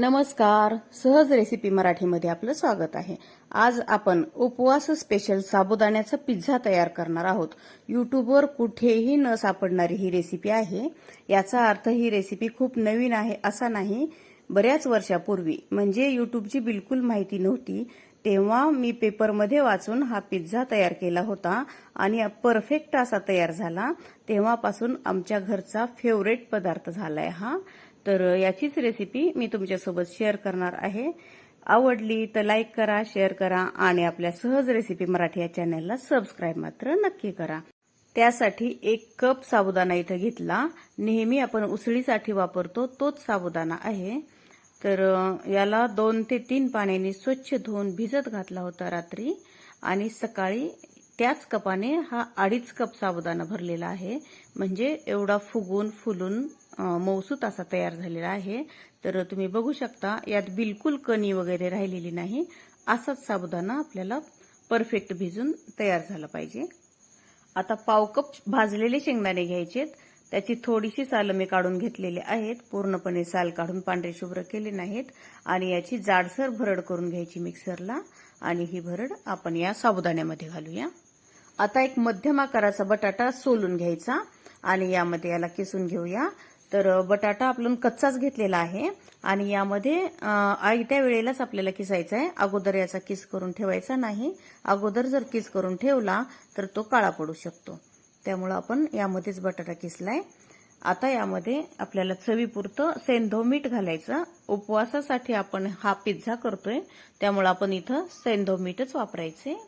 नमस्कार. सहज रेसिपी मराठीमध्ये आपलं स्वागत आहे. आज आपण उपवास स्पेशल साबुदाण्याचा पिझ्झा तयार करणार आहोत. युट्यूबवर कुठेही न सापडणारी ही रेसिपी आहे. याचा अर्थ ही रेसिपी खूप नवीन आहे असा नाही. बऱ्याच वर्षापूर्वी म्हणजे युट्यूबची बिलकुल माहिती नव्हती तेव्हा मी पेपरमध्ये वाचून हा पिझ्झा तयार केला होता आणि परफेक्ट असा तयार झाला. तेव्हापासून आमच्या घरचा फेवरेट पदार्थ झालाय हा. तर याचीच रेसिपी मी तुमच्यासोबत शेअर करणार आहे. आवडली तर लाईक करा शेअर करा आणि आपल्या सहज रेसिपी मराठी या चॅनलला सबस्क्राईब मात्र नक्की करा. त्यासाठी एक कप साबुदाणा इथं घेतला. नेहमी आपण उसळीसाठी वापरतो तोच साबुदाणा आहे. तर याला दोन ते तीन पाण्याने स्वच्छ धुवून भिजत घातला होता रात्री. आणि सकाळी त्याच कपाने हा अडीच कप साबुदाणा भरलेला आहे. म्हणजे एवढा फुगून फुलून अ, मऊसूत असा तयार झालेला आहे. तर तुम्ही बघू शकता यात बिलकुल कणी वगैरे राहिलेली नाही. असाच साबुदाणा आपल्याला परफेक्ट भिजून तयार झाला पाहिजे. आता पाव कप भाजलेले शेंगदाणे घ्यायचेत. त्याची थोडीशी साल मी काढून घेतलेली आहेत. पूर्णपणे साल काढून पांढरे शुभ्र केले नाहीत. आणि याची जाडसर भरड करून घ्यायची मिक्सरला. आणि ही भरड आपण या साबुदाण्यामध्ये घालूया. आता एक मध्यम आकाराचा बटाटा सोलून घ्यायचा. आणि यामध्ये याला किसून घेऊया. तर बटाटा आपण कच्चाच घेतलेला आहे आणि यामध्ये आयत्या वेळेलाच आपल्याला किसायचा आहे अगोदर याचा किस करून ठेवायचा नाही. अगोदर जर किस करून ठेवला तर तो काळा पडू शकतो. त्यामुळं आपण यामध्येच बटाटा किसलाय. आता यामध्ये आपल्याला चवीपुरतं सेंधो मीठ घालायचं. उपवासासाठी आपण हा पिझ्झा करतोय. त्यामुळं आपण इथं सेंधो मीठच वापरायचे.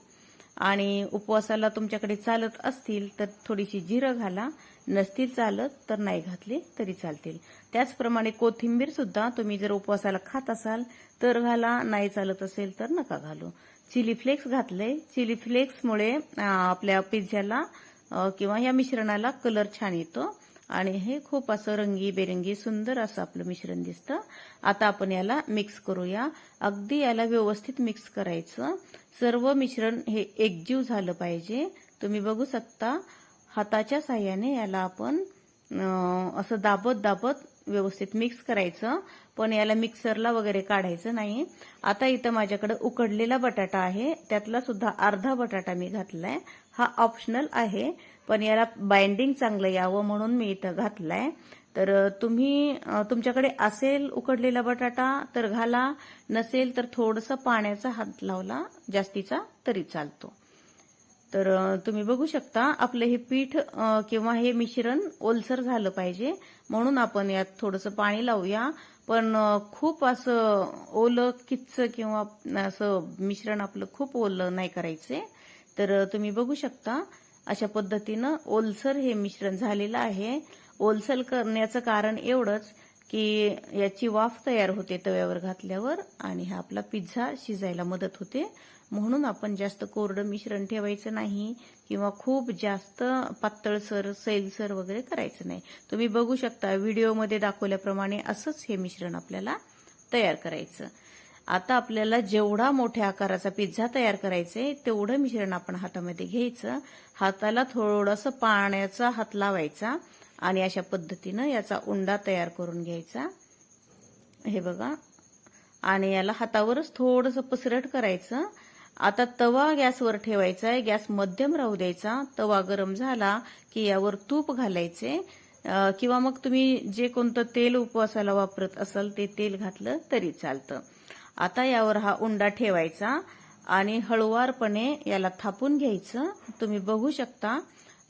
आणि उपवासाला तुमच्याकडे चालत असतील तर थोडीशी जिरं घाला. नसतील चालत तर नाही घातली तरी चालतील. त्याचप्रमाणे कोथिंबीर सुद्धा तुम्ही जर उपवासाला खात असाल तर घाला. नाही चालत असेल तर नका घालू. चिली फ्लेक्स घातले चिली फ्लेक्समुळे आपल्या पिझ्झ्याला किंवा या मिश्रणाला कलर छान येतो. आणि हे खूप असं रंगीबेरंगी सुंदर असं आपलं मिश्रण दिसतं. आता आपण याला मिक्स करूया. अगदी याला व्यवस्थित मिक्स करायचं. सर्व मिश्रण हे एकजीव झालं पाहिजे. तुम्ही बघू शकता हाताच्या साह्याने याला आपण असं दाबत दाबत व्यवस्थित मिक्स करायचं. पण याला मिक्सरला वगैरे काढायचं नाही. आता इथं माझ्याकडे उकडलेला बटाटा आहे. त्यातला सुद्धा अर्धा बटाटा मी घातलाय. हा ऑप्शनल आहे. पण याला बाइंडिंग चांगलं यावं म्हणून मी इथं घातलाय. तर तुम्ही तुमच्याकडे असेल उकडलेला बटाटा तर घाला. नसेल तर थोडंसं पाण्याचा हात लावला जास्तीचा तरी चालतो. तर तुम्ही बघू शकता आपलं हे पीठ किंवा हे मिश्रण ओलसर झालं पाहिजे. म्हणून आपण यात थोडंसं पाणी लावूया. पण खूप असं ओलं किच्च किंवा असं मिश्रण आपलं खूप ओलं नाही करायचे. तर तुम्ही बघू शकता अशा पद्धतीनं ओलसर हे मिश्रण झालेलं आहे. ओलसर करण्याचं कारण एवढंच की याची वाफ तयार होते तव्यावर घातल्यावर आणि हा आपला पिझ्झा शिजायला मदत होते. म्हणून आपण जास्त कोरडं मिश्रण ठेवायचं नाही किंवा खूप जास्त पातळसर सैलसर वगैरे करायचं नाही. तुम्ही बघू शकता व्हिडिओमध्ये दाखवल्याप्रमाणे असंच हे मिश्रण आपल्याला तयार करायचं. आता आपल्याला जेवढा मोठ्या आकाराचा पिझ्झा तयार करायचा आहे तेवढं मिश्रण आपण हातामध्ये घ्यायचं. हाताला थोडंसं पाण्याचा हात लावायचा आणि अशा पद्धतीनं याचा उंडा तयार करून घ्यायचा. हे बघा. आणि याला हातावरच थोडंसं पसरट करायचं. आता तवा गॅसवर ठेवायचा आहे गॅस मध्यम राहू द्यायचा. तवा गरम झाला की यावर तूप घालायचे. किंवा मग तुम्ही जे कोणतं तेल उपवासाला वापरत असाल ते तेल घातलं तरी चालतं. आता यावर हा उंडा ठेवायचा आणि हळुवारपणे याला थापून घ्यायचं. तुम्ही बघू शकता.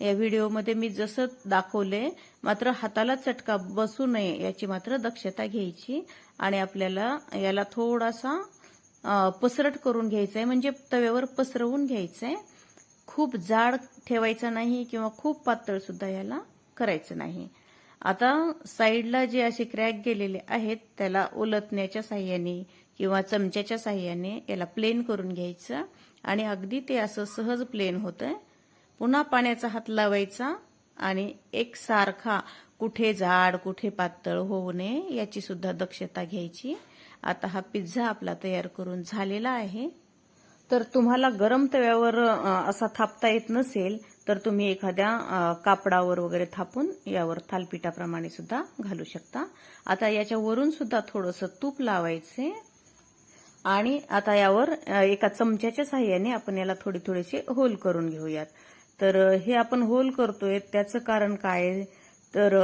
या व्हिडिओमध्ये मी जसं दाखवले मात्र हाताला चटका बसू नये याची मात्र दक्षता घ्यायची आणि आपल्याला याला थोडासा पसरट करून घ्यायचं आहे म्हणजे तव्यावर पसरवून घ्यायचं आहे खूप जाड ठेवायचा नाही किंवा खूप पातळ सुद्धा याला करायचं नाही. आता साईडला जे असे क्रॅक गेलेले आहेत त्याला ओलतण्याच्या साह्याने किंवा चमच्याच्या साह्याने याला प्लेन करून घ्यायचं आणि अगदी ते असं सहज प्लेन होतंय. पुन्हा पाण्याचा हात लावायचा आणि एक सारखा कुठे जाड कुठे पातळ होऊ नये याची सुद्धा दक्षता घ्यायची. आता हा पिझ्झा आपला तयार करून झालेला आहे. तर तुम्हाला गरम तव्यावर असा थापता येत नसेल तर तुम्ही एखाद्या कापडावर वगैरे थापून यावर थालपिठाप्रमाणे सुद्धा घालू शकता. आता याच्यावरून सुद्धा थोडंसं तूप लावायचे. आणि आता यावर एका चमच्याच्या साह्याने आपण याला थोडे थोडेसे होल करून घेऊयात. तर हे आपण होल करतोय. त्याचं कारण काय? तर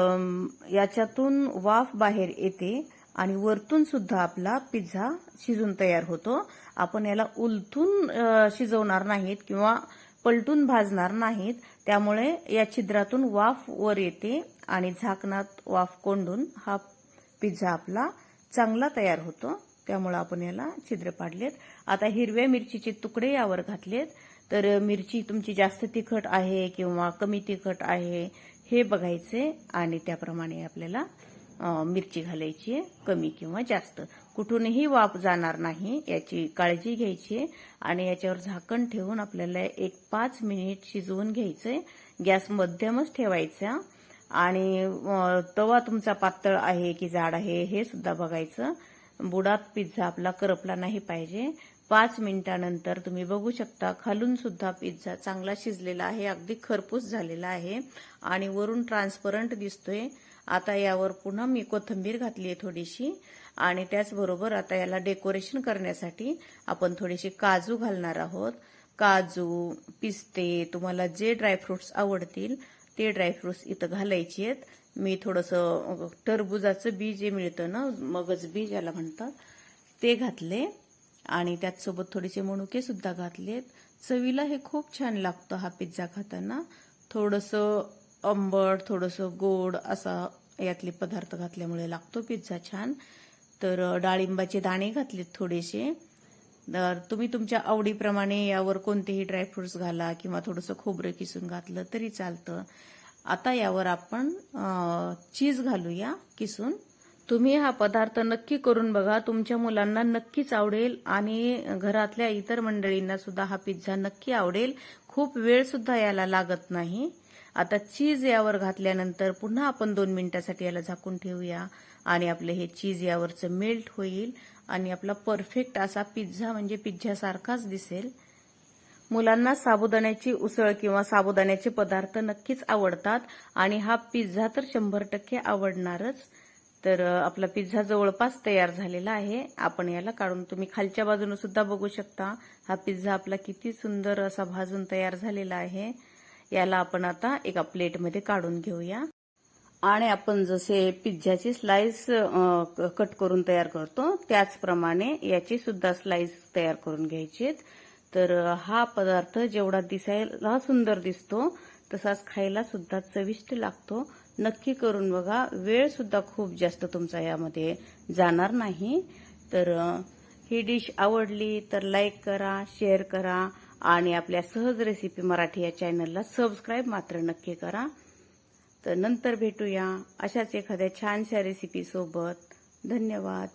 याच्यातून वाफ बाहेर येते. आणि वरतून सुद्धा आपला पिझ्झा शिजून तयार होतो. आपण याला उलथून शिजवणार नाहीत किंवा पलटून भाजणार नाहीत. त्यामुळे या छिद्रातून वाफ वर येते आणि झाकणात वाफ कोंडून हा पिझ्झा आपला चांगला तयार होतो. त्यामुळे आपण याला छिद्र पाडलेत. आता हिरव्या मिरचीचे तुकडे यावर घातलेत. तर मिरची तुमची जास्त तिखट आहे किंवा कमी तिखट आहे हे बघायचे आणि त्याप्रमाणे आपल्याला मिरची घालायची आहे कमी किंवा जास्त. कुठूनही वाफ जाणार नाही याची काळजी घ्यायची आहे आणि याच्यावर झाकण ठेवून आपल्याला एक पाच मिनिट शिजवून घ्यायचंय. गॅस मध्यमच ठेवायचा. आणि तवा तुमचा पातळ आहे की जाड आहे हे सुद्धा बघायचं. बुडात पिझ्झा आपला करपला नाही पाहिजे. पाच मिनिटानंतर तुम्ही बघू शकता खालून सुद्धा पिझ्झा चांगला शिजलेला आहे अगदी खरपूस झालेला आहे. आणि वरून ट्रान्सपरंट दिसतोय. आता यावर पुन्हा मी कोथिंबीर घातली आहे थोडीशी. आणि त्याचबरोबर आता याला डेकोरेशन करण्यासाठी आपण थोडेसे काजू घालणार आहोत. काजू पिस्ते तुम्हाला जे ड्रायफ्रुट्स आवडतील ते ड्रायफ्रुट्स इथं घालायचे आहेत. मी थोडंसं टरबुजाचं बी जे मिळतं ना मगज बी ज्याला म्हणतात ते घातले. आणि त्याचसोबत थोडेसे मणुके सुद्धा घातलेत. चवीला हे खूप छान लागतं हा पिझ्झा खाताना. थोडंसं आंबट थोडंसं गोड असा यातले पदार्थ घातल्यामुळे लागतो पिझ्झा छान. तर डाळिंबाचे दाणे घातलेत थोडेसे. तर तुम्ही तुमच्या आवडीप्रमाणे यावर कोणतेही ड्रायफ्रुट्स घाला किंवा थोडंसं खोबरं किसून घातलं तरी चालतं. आता यावर आपण चीज घालूया किसून. तुम्ही हा पदार्थ नक्की करून बघा. तुमच्या मुलांना नक्कीच आवडेल आणि घरातल्या इतर मंडळींना सुद्धा हा पिझ्झा नक्की आवडेल. खूप वेळ सुद्धा याला लागत नाही. आता चीज यावर घातल्यानंतर पुन्हा आपण दोन मिनिटासाठी याला झाकून ठेवूया. आणि आपलं हे चीज यावरचं मेल्ट होईल. आणि आपला परफेक्ट असा पिझ्झा म्हणजे पिझ्झासारखाच दिसेल. मुलांना साबुदाण्याची उसळ किंवा साबुदाण्याचे पदार्थ नक्कीच आवडतात. आणि हा पिझ्झा तर शंभर टक्के आवडणारच. तर आपला पिझ्झा जवळपास तयार झालेला आहे. आपण याला काढून तुम्ही खालच्या बाजूने सुद्धा बघू शकता. हा पिझ्झा आपला किती सुंदर असा भाजून तयार झालेला आहे. याला आपण आता एका प्लेटमध्ये काढून घेऊया. आणि आपण जसे पिझ्झाची स्लाइस कट करून तयार करतो त्याचप्रमाणे याची सुद्धा स्लाइस तयार करून घ्यायची तर हा पदार्थ जेवढा दिसायला सुंदर दिसतो तसाच खायला सुद्धा चविष्ट लागतो. नक्की करून बघा वेळ सुद्धा खूप जास्त तुमचा यामध्ये जाणार नाही. तर ही डिश आवडली तर लाईक करा शेअर करा. आणि आपल्या सहज रेसिपी मराठी या चॅनलला सबस्क्राईब मात्र नक्की करा. तर नंतर भेटूया अशाच एखाद्या छानशा रेसिपीसोबत धन्यवाद.